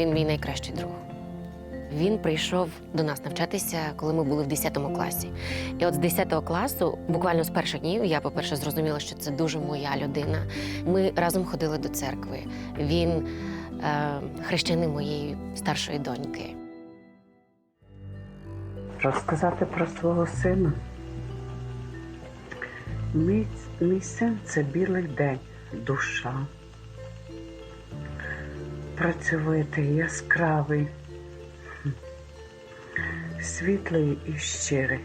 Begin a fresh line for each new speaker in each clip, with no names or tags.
він мій найкращий друг. Він прийшов до нас навчатися, коли ми були в 10 класі. І от з 10 класу, буквально з перших днів, я, по-перше, зрозуміла, що це дуже моя людина. Ми разом ходили до церкви. Він е, хрещений моєї старшої доньки.
Розказати про свого сина. Мій, мій син це білий день, душа. Працьовитий, яскравий, світлий і щирий.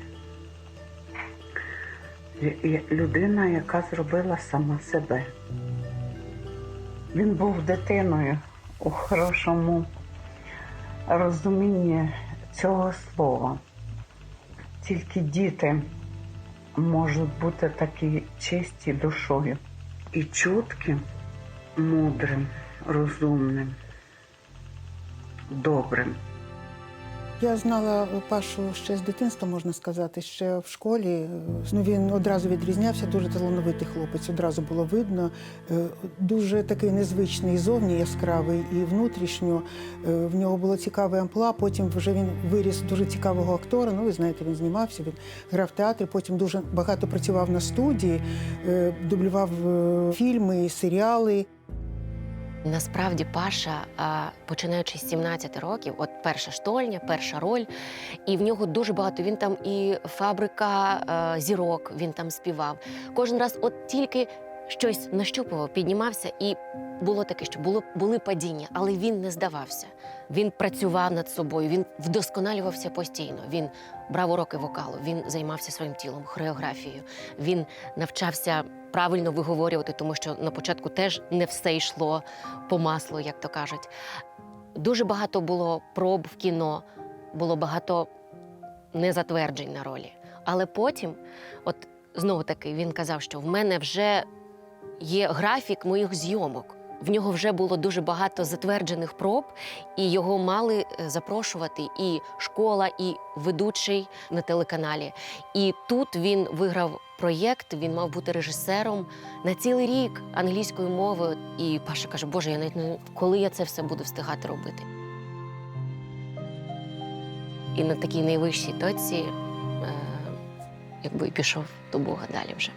Людина, яка зробила сама себе. Він був дитиною у хорошому розумінні цього слова. Тільки діти можуть бути такі чисті душою і чутким, мудрим, розумним, добрим.
Я знала Пашу ще з дитинства, можна сказати, ще в школі. Ну, він одразу відрізнявся, дуже талановитий хлопець, одразу було видно. Е, Дуже такий незвичний зовні яскравий і внутрішньо. Е, В нього було цікаве амплуа, потім вже він виріс дуже цікавого актора. Ну, ви знаєте, він знімався, він грав в театрі, потім дуже багато працював на студії, е, дублював фільми, серіали.
Насправді, Паша, починаючи з 17 років, от перша штольня, перша роль, і в нього дуже багато. Він там і фабрика зірок, він там співав. Кожен раз, от тільки щось нащупував, піднімався, і було таке, що було були падіння, але він не здавався. Він працював над собою, він вдосконалювався постійно. Він брав уроки вокалу, він займався своїм тілом, хореографією. Він навчався правильно виговорювати, тому що на початку теж не все йшло по маслу, як то кажуть. Дуже багато було проб в кіно, було багато незатверджень на ролі. Але потім, от знову таки, він казав, що в мене вже є графік моїх зйомок. В нього вже було дуже багато затверджених проб, і його мали е, запрошувати і школа, і ведучий на телеканалі. І тут він виграв проєкт. Він мав бути режисером на цілий рік англійською мовою. І Паша каже: Боже, я навіть не коли я це все буду встигати робити. І на такій найвищій точці е, якби пішов до Бога далі вже.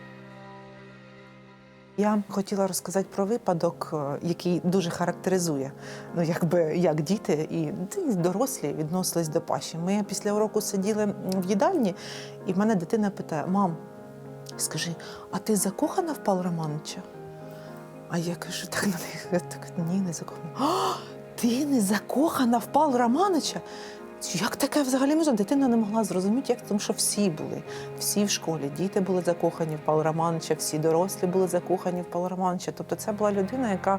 Я хотіла розказати про випадок, е, який дуже характеризує, ну якби як діти і дорослі відносились до Паші. Ми після уроку сиділи в їдальні, і в мене дитина питає: мам, скажи, а ти закохана в Павла Романовича? А я кажу, так на них так ні, не закохана. Ти не закохана в Павла Романовича? Як таке взагалі можна? Дитина не могла зрозуміти, як тому що всі були, всі в школі. Діти були закохані в Павла Романовича, всі дорослі були закохані в Павла Романовича. Тобто це була людина, яка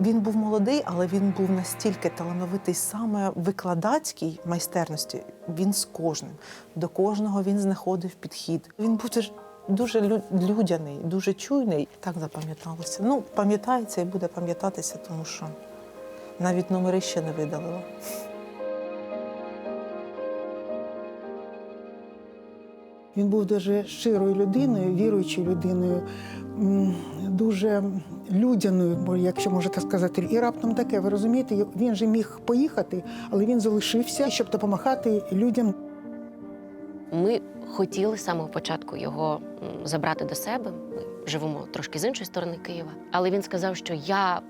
він був молодий, але він був настільки талановитий саме викладацькій майстерності. Він з кожним, до кожного він знаходив підхід. Він був дуже- людяний, дуже чуйний. Так запам'яталося. Ну, пам'ятається і буде пам'ятатися, тому що навіть номери ще не видалила.
Він був дуже щирою людиною, віруючою людиною, дуже людяною, якщо можна так сказати. І раптом таке, ви розумієте, він же міг поїхати, але він залишився, щоб допомагати людям.
Ми хотіли з самого початку його забрати до себе. Ми живемо трошки з іншої сторони Києва. Але він сказав, що я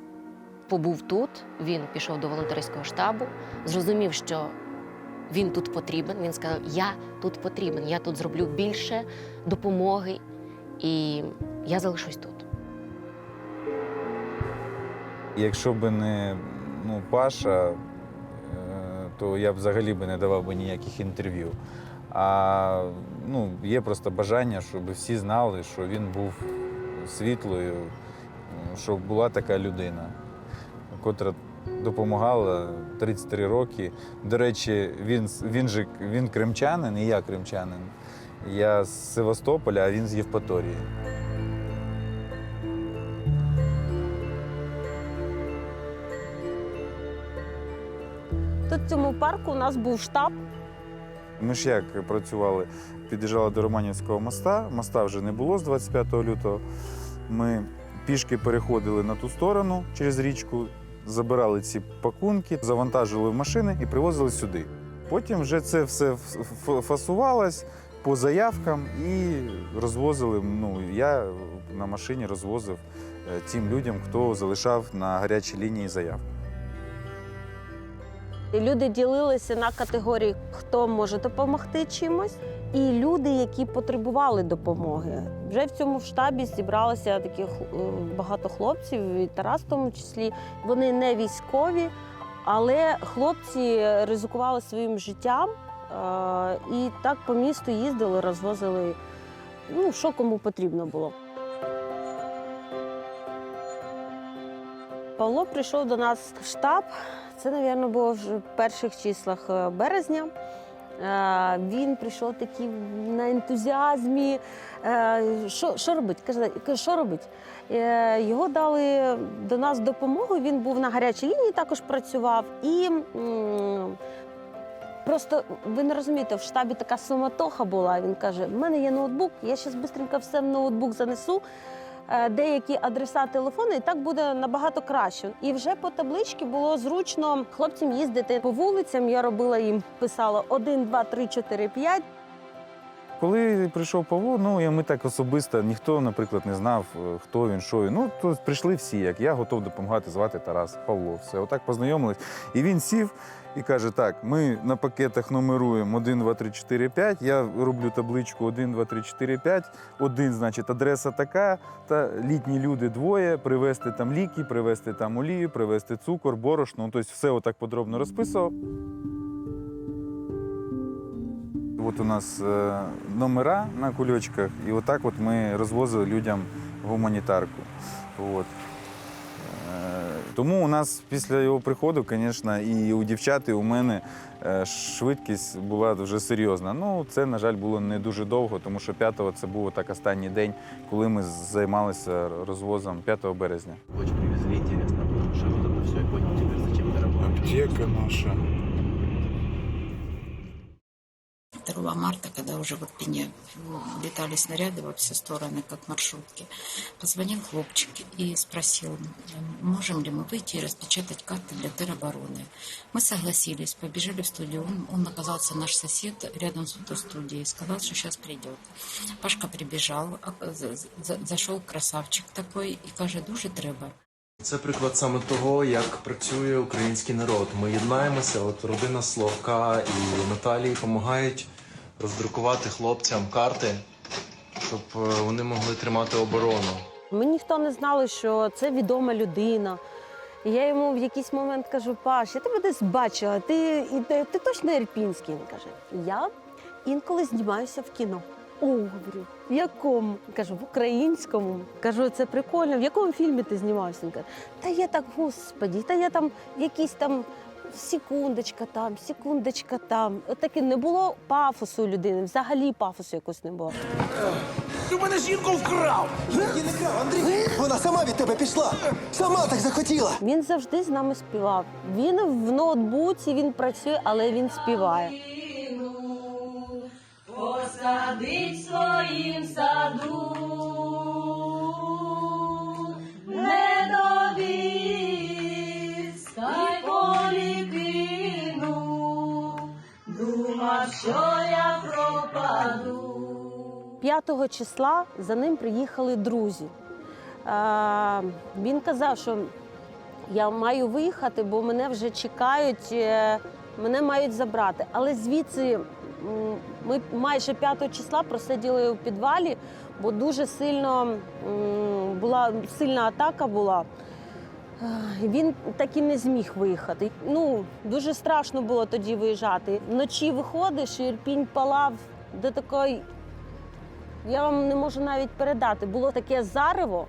побув тут. Він пішов до волонтерського штабу, зрозумів, що він тут потрібен. Він сказав: Я тут потрібен, я тут зроблю більше допомоги, і я залишусь тут.
Якщо б не ну, Паша, е, то я б взагалі би не давав би ніяких інтерв'ю. А ну, є просто бажання, щоб всі знали, що він був світлою, м, що була така людина, котра допомагала 33 роки. До речі, він, він же він кримчанин, і я кримчанин. Я з Севастополя, а він з Євпаторії.
Тут в цьому парку у нас був штаб.
Ми ж як працювали, під'їжджали до Романівського моста. Моста вже не було з 25 лютого. Ми пішки переходили на ту сторону через річку, забирали ці пакунки, завантажили в машини і привозили сюди. Потім вже це все фасувалось по заявкам і розвозили. Ну, я на машині розвозив е, тим людям, хто залишав на гарячій лінії заявку.
Люди ділилися на категорії, хто може допомогти чимось, і люди, які потребували допомоги. Вже в цьому штабі зібралося таких е, багато хлопців, і Тарас в тому числі. Вони не військові, але хлопці ризикували своїм життям і так по місту їздили, розвозили ну, що кому потрібно було. Павло прийшов до нас в штаб. Це, мабуть, було в перших числах е, березня. Е, Він прийшов такий на ентузіазмі. Е, Що, що робить? Каже, що робить? Е, Його дали до нас допомогу. Він був на гарячій лінії, також працював. І просто ви не розумієте, в штабі така суматоха була. Він каже: в мене є ноутбук, я зараз швидко все в ноутбук занесу деякі адреса телефону, і так буде набагато краще. І вже по табличці було зручно хлопцям їздити по вулицям. Я робила їм, писала 1, 2, 3, 4, 5.
Коли прийшов Павло, ну і ми так особисто, ніхто, наприклад, не знав, е, хто він, що він. Ну, то прийшли всі, як я готов допомагати звати Тарас, Павло. Все, отак познайомились. І він сів і каже: так, ми на пакетах номеруємо 1, 2, 3, 4, 5. Я роблю табличку 1, 2, 3, 4, 5. Один, значить, адреса така, та літні люди двоє, привезти там ліки, привезти там олію, привезти цукор, борошно. Ну, тобто все отак подробно розписував. От у нас е, номера на кульочках, і отак от ми розвозили людям гуманітарку. От. Е, Тому у нас після його приходу, звісно, і у дівчат, і у мене е, швидкість була дуже серйозна. Ну, це, на жаль, було не дуже довго, тому що 5-го це був так останній день, коли ми займалися розвозом 5 березня.
Очень привезли, интересно было. Что вот это все, я понял теперь, зачем ты работаешь.
Аптека наша.
2 марта, когда уже вот по мне летали снаряды во все стороны, как маршрутки, позвонил хлопчик и спросил, можем ли мы выйти и распечатать карты для теробороны. Мы согласились, побежали в студию. Он, он оказался наш сосед рядом с фотостудией, сказал, что сейчас придет. Пашка прибежал, а, за- за- зашел красавчик такой и каже, дуже треба.
Це приклад саме того, як працює український народ. Ми єднаємося. От родина Славка і Наталії допомагають роздрукувати хлопцям карти, щоб е, вони могли тримати оборону.
Ми ніхто не знали, що це відома людина. І я йому в якийсь момент кажу: Паш, я тебе десь бачила, ти, і ти, ти точно Ірпінський? Він каже, я інколи знімаюся в кіно. О, говорю, в якому? Кажу, в українському. Кажу, це прикольно. В якому фільмі ти знімався? Він каже, та я так, господі, та я там якийсь там секундочка там, секундочка там. От таки не було пафосу у людини, взагалі пафосу якось не було.
Ти мене жінку вкрав! Я не крав, Андрій! Вона сама від тебе пішла! Сама так захотіла!
Він завжди з нами співав. Він в ноутбуці, він працює, але він співає.
посадить в своїм саду, не довіз, думав, що я пропаду.
5 числа за ним приїхали друзі. Він казав, що я маю виїхати, бо мене вже чекають, е, мене мають забрати. Але звідси ми майже 5 числа просиділи у підвалі, бо дуже сильно була сильна атака була. Е, Він так і не зміг виїхати. Ну, дуже страшно було тоді виїжджати. Вночі виходиш, і Ірпінь палав до такої. Я вам не можу навіть передати. Було таке зарево,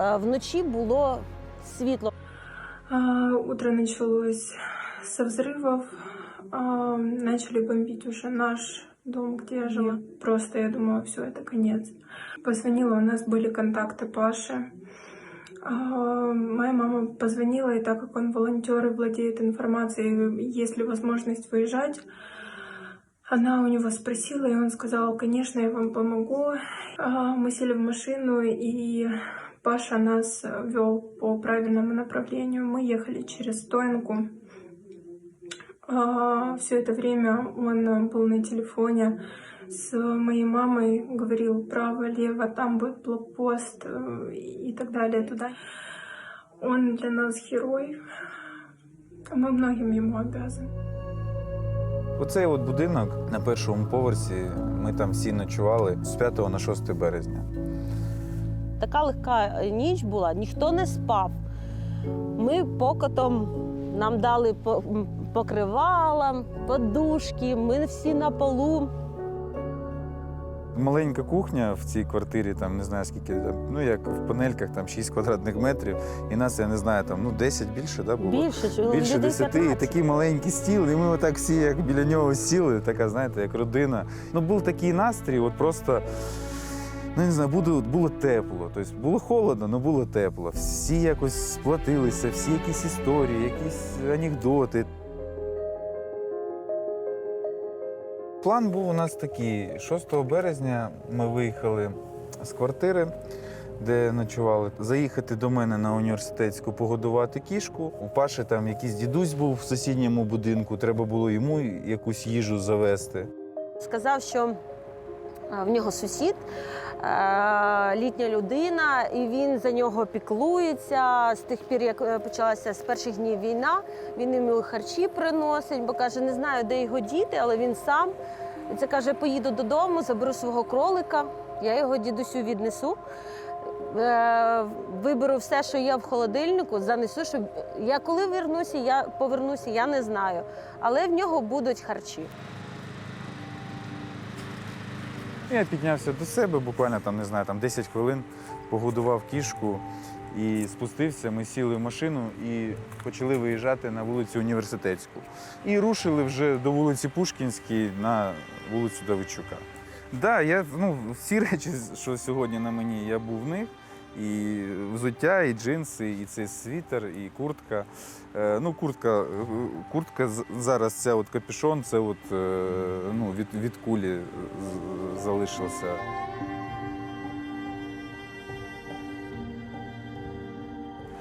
е, вночі було світло.
А, Утро началось со взрывов. А, Начали бомбить уже наш дом, где я жила. Просто я думала, все, это конец. Позвонила, у нас были контакты Паши. А, Моя мама позвонила, и так как он волонтер и владеет информацией, есть ли возможность выезжать, она у него спросила, и он сказал, конечно, я вам помогу. А, Мы сели в машину и Паша нас вел по правильному направлению. Мы ехали через Стоянку. Все это время он был на телефоне с моей мамой, говорил право, лево, там будет блокпост э, и так далее туда. Он для нас герой. Мы многим ему обязаны.
Оцей от будинок на першому поверсі. Ми там всі ночували з 5 на 6 березня.
Така легка ніч була, ніхто не спав. Ми покотом нам дали по- м, покривала, подушки, ми всі на полу.
Маленька кухня в цій квартирі, там не знаю скільки, там, ну як в панельках, там 6 квадратних метрів. І нас, я не знаю, там ну 10 більше, да, було?
Більше,
Більше
людей
10, і
15.
такий маленький стіл, і ми отак всі як біля нього сіли, така, знаєте, як родина. Ну, був такий настрій, от просто. Ну, не знаю, було, було тепло. Тобто було холодно, але було тепло. Всі якось сплатилися, всі якісь історії, якісь анекдоти. План був у нас такий: 6 березня ми виїхали з квартири, де ночували, заїхати до мене на університетську, погодувати кішку. У Паші там якийсь дідусь був в сусідньому будинку, треба було йому якусь їжу завести.
Сказав, що в нього сусід, е, літня людина, і він за нього піклується. З тих пір, як е, почалася з перших днів війна, він йому харчі приносить, бо каже, не знаю, де його діти, але він сам. І це каже, поїду додому, заберу свого кролика, я його дідусю віднесу. Е, Виберу все, що є в холодильнику, занесу, щоб я коли вернуся, я повернуся, я не знаю. Але в нього будуть харчі.
Я піднявся до себе, буквально там, не знаю, там 10 хвилин, погодував кішку і спустився. Ми сіли в машину і почали виїжджати на вулицю Університетську. І рушили вже до вулиці Пушкінській на вулицю Давидчука. Так, да, я ну, всі речі, що сьогодні на мені, я був в них. І взуття, і джинси, і цей світер, і куртка. Е, ну, куртка, е, куртка зараз ця от капюшон, це от, е, ну, від, від кулі з- залишився.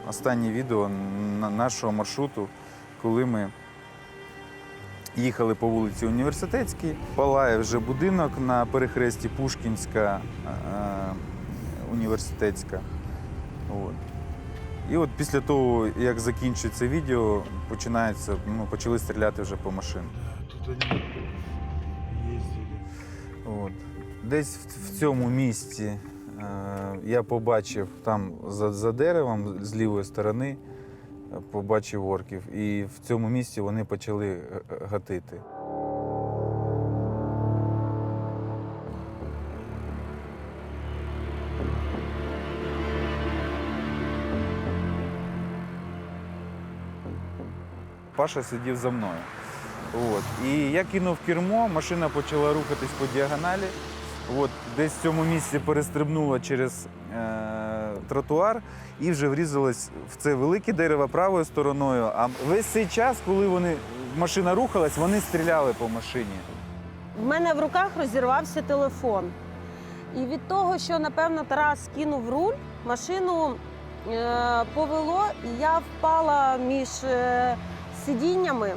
Останнє відео нашого маршруту, коли ми їхали по вулиці Університетській, палає вже будинок на перехресті Пушкінська, університетська. От. І от після того, як закінчиться відео, починається, ну, почали стріляти вже по машинах.
Тут они ездили.
От. Десь в, в цьому місці е, я побачив там за, за деревом з лівої сторони, е, побачив орків. І в цьому місці вони почали е, е, гатити. Паша сидів за мною. От. І я кинув кермо, машина почала рухатись по діагоналі. От, десь в цьому місці перестрибнула через е, тротуар і вже врізалась в це велике дерево правою стороною. А весь цей час, коли вони, машина рухалась, вони стріляли по машині.
В мене в руках розірвався телефон. І від того, що, напевно, Тарас кинув руль, машину е, повело, і я впала між е, сидіннями.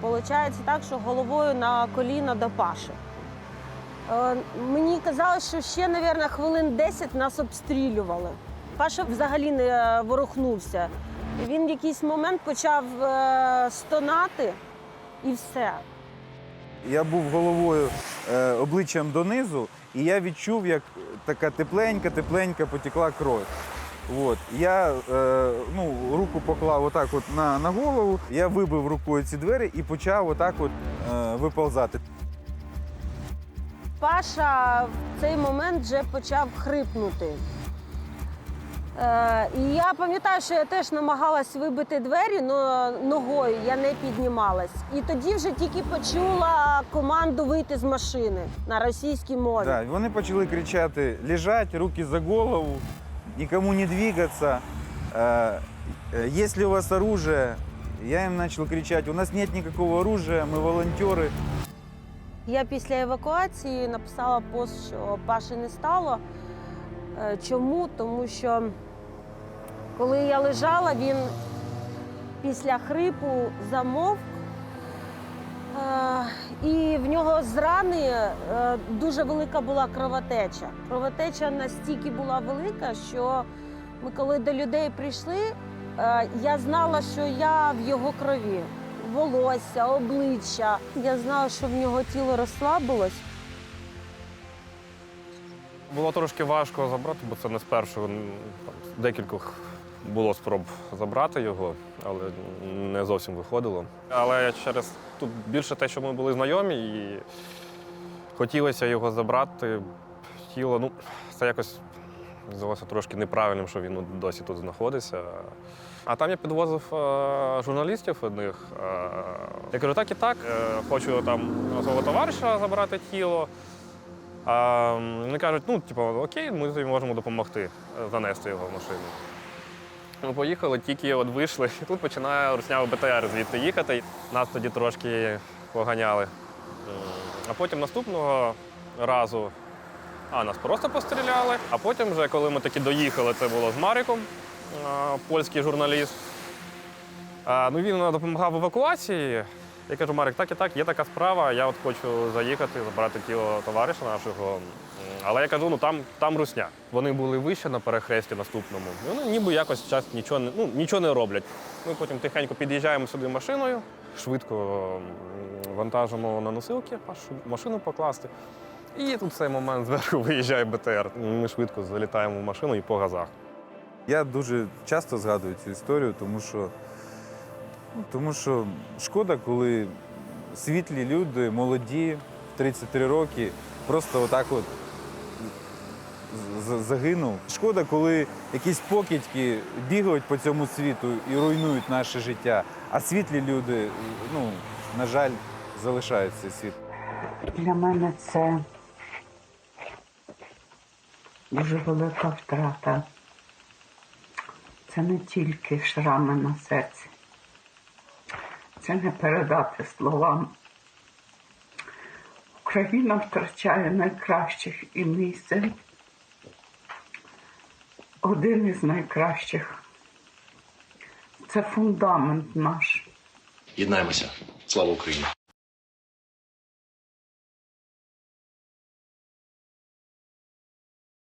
Получається так, що головою на коліна до Паші. Е, мені казали, що ще, мабуть, хвилин 10 нас обстрілювали. Паша взагалі не ворухнувся. Він в якийсь момент почав е, стонати і все.
Я був головою е, обличчям донизу, і я відчув, як така тепленька, тепленька потекла кров. От. Я е, ну, руку поклав отак от на, на голову, я вибив рукою ці двері і почав отак от, е, виползати.
Паша в цей момент вже почав хрипнути. Е, і я пам'ятаю, що я теж намагалась вибити двері, але ногою я не піднімалась. І тоді вже тільки почула команду вийти з машини на російській мові.
Да, і вони почали кричати: лежать, руки за голову, нікому не двигатися. Е, е, Если у вас оружие, я їм почав кричати, у нас нет никакого оружия, ми волонтери.
Я після евакуації написала пост, що Паші не стало. Е, Чому? Тому що коли я лежала, він після хрипу замовк. І в нього з рани е, дуже велика була кровотеча. Кровотеча настільки була велика, що ми, коли до людей прийшли, е, я знала, що я в його крові. Волосся, обличчя. Я знала, що в нього тіло розслабилось.
Було трошки важко забрати, бо це не з декількох було спроб забрати його, але не зовсім виходило. Але через тут більше те, що ми були знайомі, і хотілося його забрати. Тіло, ну, це якось здалося трошки неправильним, що він досі тут знаходиться. А там я підвозив е, журналістів одних. Е, я кажу, так і так, е, хочу там свого товариша забрати тіло. Вони кажуть, ну, типу, окей, ми можемо допомогти е, занести його в машину. Ми поїхали, тільки от вийшли, і тут починає руснявий БТР звідти їхати. Нас тоді трошки поганяли. А потім наступного разу а, нас просто постріляли. А потім, вже, коли ми таки доїхали, це було з Мариком, польський журналіст. Ну, він допомагав в евакуації. Я кажу, Марик, так і так, є така справа, я от хочу заїхати, забрати тіло товариша нашого. Але я кажу, ну там, там русня. Вони були вище на перехресті наступному. І вони ніби якось час нічого не, ну, нічого не роблять. Ми потім тихенько під'їжджаємо сюди машиною, швидко вантажимо на носилки, машину покласти. І тут в цей момент зверху виїжджає БТР. Ми швидко залітаємо в машину і по газах.
Я дуже часто згадую цю історію, тому що, тому що шкода, коли світлі люди, молоді, 33 роки, просто отак от загинув. Шкода, коли якісь покидьки бігають по цьому світу і руйнують наше життя, а світлі люди, ну, на жаль, залишають цей світ.
Для мене це дуже велика втрата. Це не тільки шрами на серці. Це не передати словам. Україна втрачає найкращих і мій син один із найкращих. Це фундамент наш.
Єднаємося. Слава Україні!